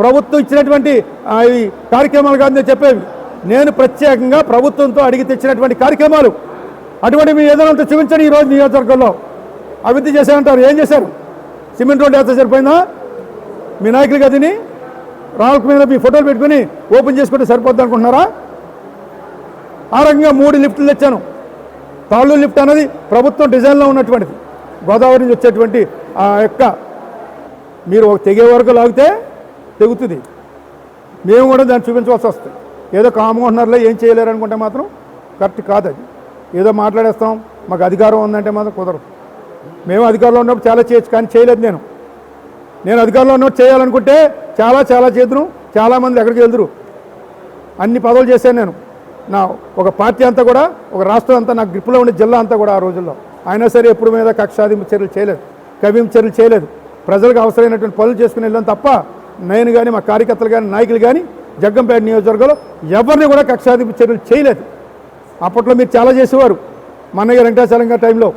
ప్రభుత్వం ఇచ్చినటువంటి కార్యక్రమాలు కాదని చెప్పేవి నేను ప్రత్యేకంగా ప్రభుత్వంతో అడిగి తెచ్చినటువంటి కార్యక్రమాలు. అటువంటి మీ ఏదైనా ఉంటే చూపించండి ఈరోజు నియోజకవర్గంలో. అభివృద్ధి చేశారంటారు. ఏం చేశారు? సిమెంట్ రోడ్డు ఎంత సరిపోయిందా? మీ నాయకులు గదిని రాళ్ళకు మీద మీ ఫోటోలు పెట్టుకుని ఓపెన్ చేసుకుంటే సరిపోద్ది అనుకుంటున్నారా? ఆ రకంగా మూడు లిఫ్ట్లు తెచ్చాను. తాళ్ళు లిఫ్ట్ అనేది ప్రభుత్వం డిజైన్లో ఉన్నటువంటిది. గోదావరి నుంచి వచ్చేటువంటి ఆ యొక్క మీరు ఒక తెగే వరకు లాగితే తెగుతుంది. మేము కూడా దాన్ని చూపించవలసి వస్తుంది. ఏదో కామ్గా ఏం చేయలేరు అనుకుంటే మాత్రం కరెక్ట్ కాదు అది. ఏదో మాట్లాడేస్తాం మాకు అధికారం ఉందంటే మాత్రం కుదరదు. మేము అధికారంలో ఉన్నప్పుడు చాలా చేయొచ్చు కానీ చేయలేదు నేను. నేను అధికారంలో ఉన్నప్పుడు చేయాలనుకుంటే చాలా చాలా చేదును చాలామంది ఎక్కడికి వెళ్తురు అన్ని పదవులు చేశాను నేను. నా ఒక పార్టీ అంతా కూడా ఒక రాష్ట్రం అంతా నా గ్రిప్లో ఉండే జిల్లా అంతా కూడా ఆ రోజుల్లో. అయినా సరే ఎప్పుడు మీద కక్షాదింపు చర్యలు చేయలేదు. కవిం చర్యలు చేయలేదు. ప్రజలకు అవసరమైనటువంటి పనులు చేసుకుని వెళ్ళాం తప్ప నేను కానీ మా కార్యకర్తలు కానీ నాయకులు కానీ జగ్గంపేట నియోజకవర్గంలో ఎవరిని కూడా కక్షాదింపు చర్యలు చేయలేదు. అప్పట్లో మీరు చాలా చేసేవారు. మన్నయ్య వెంకటాచలం గారి టైంలో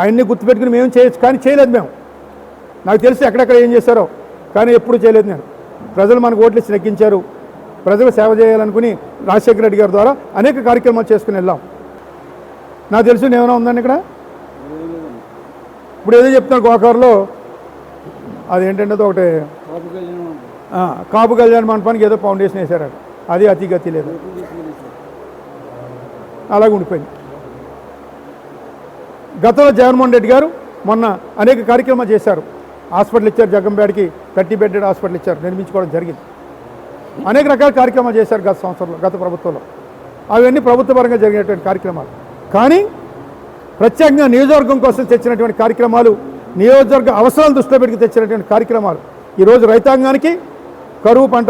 ఆయన్ని గుర్తుపెట్టుకుని మేము చేయొచ్చు కానీ చేయలేదు మేము. నాకు తెలిసి ఎక్కడెక్కడ ఏం చేశారో కానీ ఎప్పుడు చేయలేదు నేను. ప్రజలు మనకు ఓట్లు ఇచ్చి నెగ్గించారు. ప్రజలు సేవ చేయాలనుకుని రాజశేఖర రెడ్డి గారి ద్వారా అనేక కార్యక్రమాలు చేసుకుని వెళ్ళాం. నాకు తెలుసు ఏమైనా ఉందండి ఇక్కడ? ఇప్పుడు ఏదో చెప్తున్నారు గోకారులో. అదేంటంటే అది ఒకటి. కాపు కళ్యాణ మండపానికి ఏదో ఫౌండేషన్ వేశారట. అది అతి గతి లేదు. అలాగే ఉండిపోయింది. గతంలో జగన్మోహన్ రెడ్డి గారు మొన్న అనేక కార్యక్రమాలు చేశారు. హాస్పిటల్ ఇచ్చారు జగ్గంపేటకి థర్టీ బెడెడ్ హాస్పిటల్ ఇచ్చారు నిర్మించుకోవడం జరిగింది. అనేక రకాల కార్యక్రమాలు చేశారు గత సంవత్సరంలో గత ప్రభుత్వంలో. అవన్నీ ప్రభుత్వ పరంగా జరిగినటువంటి కార్యక్రమాలు. కానీ ప్రత్యేకంగా నియోజకవర్గం కోసం తెచ్చినటువంటి కార్యక్రమాలు నియోజకవర్గ అవసరాలు దృష్టిలో పెట్టుకు తెచ్చినటువంటి కార్యక్రమాలు. ఈరోజు రైతాంగానికి కరువు పంట